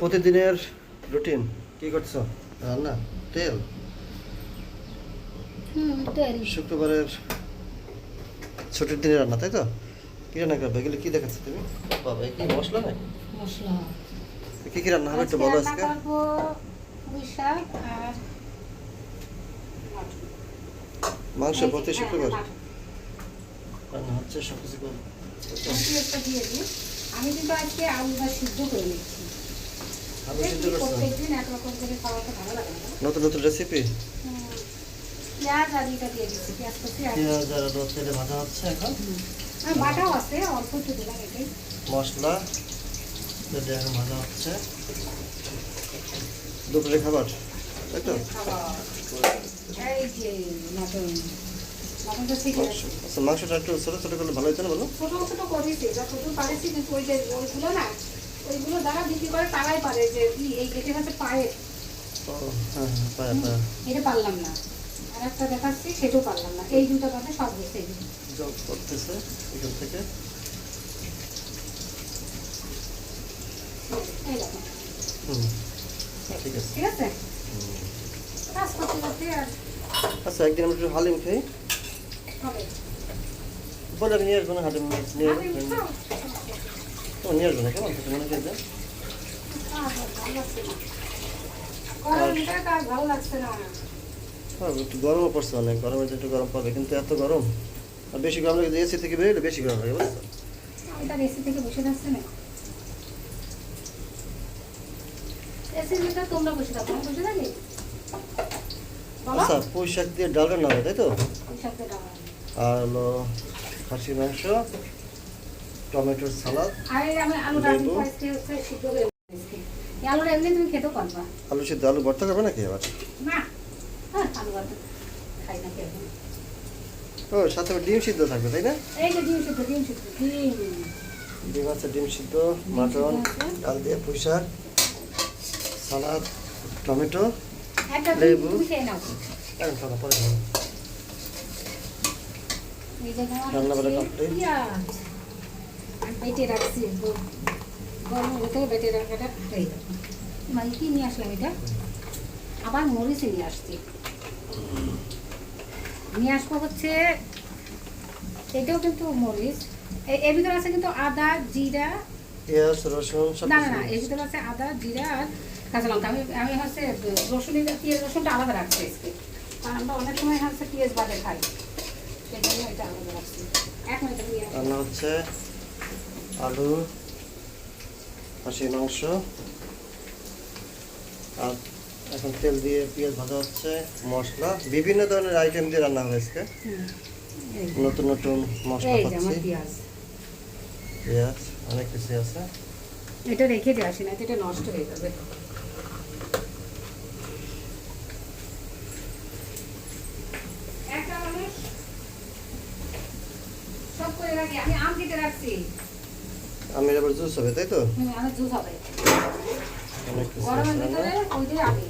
প্রতিদিনের রুটিন কি করছ? রান্না? তেল? হুম শুক্রবারের ছুটির দিনে রান্না তাই তো? কি রান্না করবে? এগুলো কি দেখাচ্ছ তুমি? বাবা কি মশলা নাই মশলা। কি কি রান্না হবে একটু বলো আজকে? মাংস প্রতি হ্যাঁ, শুক্রবার? রান্না হচ্ছে। আমি কিন্তু আজকে আলুটা সিদ্ধ করে নিচ্ছি। নতুন নতুন রেসিপি পেঁয়াজ আর এটা দিয়ে দিচ্ছি পেঁয়াজ করছি পেঁয়াজ আর আলু ভাজা হচ্ছে এখন। বাটাও আছে অল্প একটু দিলাম এটাই মশলা তেলে এখন ভাজা হচ্ছে। দুপুরে খাবার তাই তো? এই যে মটন ঠিক আচ্ছা মাংসটা একটু ছোট ছোট করলে ভালো হতো না বলো? ছোট ছোট করেছি যতটুকু পারেছি কিন্তু ওই যে ওইগুলো না ওইগুলো যারা বিক্রি করে তারাই পারে যে এই পায়ে। ও হ্যাঁ হ্যাঁ পায়া এটা পারলাম না। আর একটা দেখাচ্ছি সেটাও পারলাম না। এই দুটো কথা সব দুটো। জল করতেছে এখান থেকে। ঠিক আছে। আচ্ছা একদিন একটু হালিম খাই। বলে নিয়ে আসব না হালিম নিয়ে আমি নিয়ে আসব না কেমন? মনে করে দেন। কাজ আর ভালো লাগছে না। গরমের ভিতরে কাজ ভালো লাগছে না হ্যাঁ একটু গরমও পড়ছে অনেক গরমের একটু গরম পাবে কিন্তু এত গরম। আর বেশি গরম লাগে এসি থেকে বেরোলে বেশি গরম লাগে বুঝছ? এসি থেকে বসে থাকছে না আচ্ছা পুঁই শাক দিয়ে ডাল। রান্না হবে তাই তো আর হলো খাসির মাংস টমেটোর সালাদ আলু সিদ্ধ আলু ভর্তা করবে নাকি আবার? হ্যাঁ ও সাথে ডিম সিদ্ধ থাকবে তাই না? ডিম আছে ডিম সিদ্ধ মাটন ডাল দিয়ে পুঁই শাক সালাদ টমেটো লেবু। পরে খাব। রান্না বান্না হচ্ছে complete? পেঁয়াজ। আমি বেটে রাখছি গরম হতে বেটে রাখাটা হয়ে যাবে মানে কি নিয়ে আসলাম এটা? আবার মরিচে নিয়ে আসছি। নিয়ে আসব হচ্ছে এটাও কিন্তু মরিচ। এর ভিতরে আছে কিন্তু আদা জিরা। পেঁয়াজ রসুন না না এর ভিতরে আছে আদা জিরা আর কাঁচা লঙ্কা। আমি আমি হচ্ছে রসুন পেঁয়াজ রসুনটা আলাদা রাখছি আজকে। কারণ আমরা অনেক সময় হচ্ছে পেঁয়াজ বাদে খাই। সেই জন্য এটা আলাদা রাখছি। এক মিনিট। রান্না হচ্ছে আলু খাসির মাংস আর এখন তেল দিয়ে পেঁয়াজ ভাজা হচ্ছে মশলা বিভিন্ন ধরনের আইটেম দিয়ে রান্না হবে আজকে। নতুন নতুন মশলা পাচ্ছি। পেঁয়াজ। অনেক কিছু আছে। এটা রেখে দিয়ে আসি না এটা নষ্ট হয়ে যাবে। একটা সব করে রাখি আমি আম কেটে রাখছি। আমি আবার জুস হবে তাই তো? আমার জুস হবে। গরমের ভিতরে ওই দিয়ে আগে